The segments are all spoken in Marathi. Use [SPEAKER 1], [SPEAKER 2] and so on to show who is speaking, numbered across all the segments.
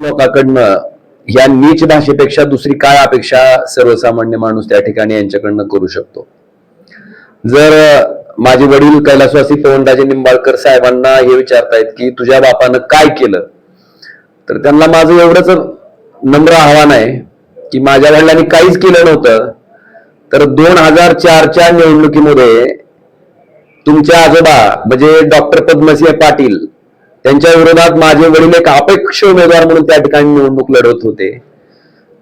[SPEAKER 1] लोकांकडनं या नीच भाषेपेक्षा दुसरी काय अपेक्षा सर्वसामान्य माणूस त्या ठिकाणी यांच्याकडनं करू शकतो? जर माझे वडील कैलासवासी पवनराजे निंबाळकर साहेबांना हे विचारतायत की तुझ्या बापानं काय केलं? तर त्यांना माझं एवढंच नम्र आव्हान आहे की माझ्या वडिलांनी काहीच केलं नव्हतं. तर दोन हजार चारच्या निवडणुकीमध्ये तुमचे आजोबा म्हणजे डॉक्टर पद्मसिंह पाटील त्यांच्या विरोधात माझे वडील एक अपेक्ष उमेदवार म्हणून त्या ठिकाणी निवडणूक लढवत होते.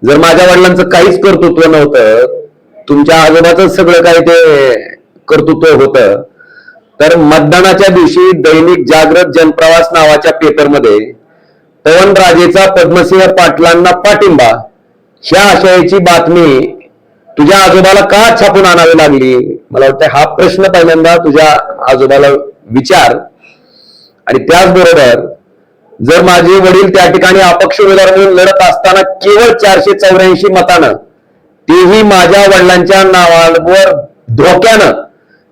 [SPEAKER 1] जर माझ्या वडिलांचं काहीच कर्तृत्व नव्हतं तुमच्या आजोबाच सगळं काही ते कर्तृत्व होतं तर मतदानाच्या दिवशी दैनिक जागृत जनप्रवास नावाच्या पेपरमध्ये पवनराजेचा पद्मसिंह पाटलांना पाठिंबा. ह्या आशयाची बातमी तुझ्या आजोबाला का छापून आणावी लागली? मला वाटतं हा प्रश्न पहिल्यांदा तुझ्या आजोबाला विचार. आणि त्याचबरोबर जर माझे वडील त्या ठिकाणी अपक्ष उमेदवार म्हणून लढत असताना केवळ चारशे चौऱ्याऐंशी मतानं तेही माझ्या वडिलांच्या नावावर धोक्यानं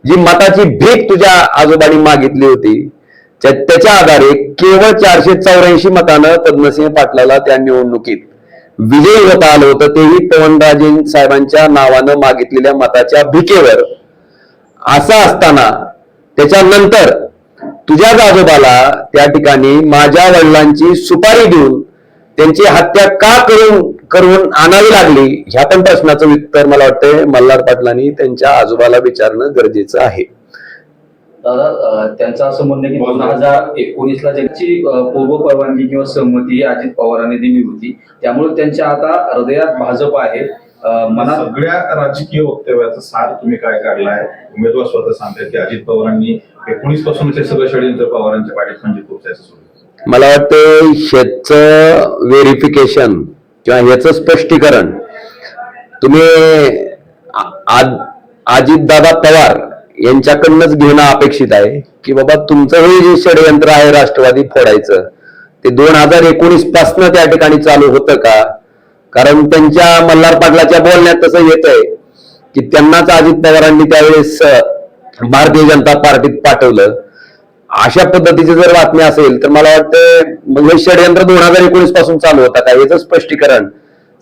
[SPEAKER 1] जी मताची भीक तुझ्या आजोबांनी मागितली होती त्या- त्याच्या आधारे केवळ चारशे चौऱ्याऐंशी मतानं पद्मसिंह पाटलाला त्या निवडणुकीत विजयी होता आलं होतं. तेही पवनराजे साहेबांच्या नावानं मागितलेल्या मताच्या भिकेवर. असं असताना त्याच्यानंतर तुझ्या आजोबाला त्या ठिकाणी माझ्या वडिलांची सुपारी देऊन त्यांची हत्या का करून करून आणावी लागली ह्या पण प्रश्नाचं उत्तर मला वाटतंय मल्हार पाटलांनी त्यांच्या आजोबाला विचारणं गरजेचं आहे.
[SPEAKER 2] त्यांचं असं म्हणणं की दोन हजार एकोणीस ला ज्यांची पूर्व परवानगी किंवा सहमती अजित पवारांनी दिली होती त्यामुळे त्यांच्या आता हृदयात भाजप आहे. मनात
[SPEAKER 3] सगळ्या राजकीय वक्तव्याचा सार तुम्ही काय काढलाय उमेदवार स्वतः सांगतात की अजित पवारांनी एकोणीसपासून सगळं षडयंत्र पवारांच्या पाठीत म्हणजे खूप.
[SPEAKER 1] मला वाटतं ह्याचं व्हेरिफिकेशन किंवा ह्याचं स्पष्टीकरण तुम्ही अजितदादा पवार यांच्याकडनंच घेणं अपेक्षित आहे की बाबा तुमचं हे जे षडयंत्र आहे राष्ट्रवादी फोडायचं ते दोन हजार एकोणीस पासनं त्या ठिकाणी चालू होतं का कारण त्यांच्या मल्हार पाटलाच्या बोलण्यात तसं येत आहे की त्यांनाच अजित पवारांनी त्यावेळेस भारतीय जनता पार्टीत पाठवलं. अशा पद्धतीची जर बातमी असेल तर मला वाटतं मग हे म्हणजे षडयंत्र दोन हजार एकोणीसपासून चालू होता का? याचं स्पष्टीकरण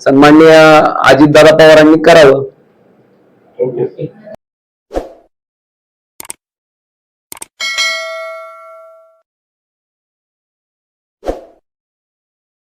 [SPEAKER 1] सन्मान्य अजितदादा पवारांनी करावं.
[SPEAKER 3] ओके.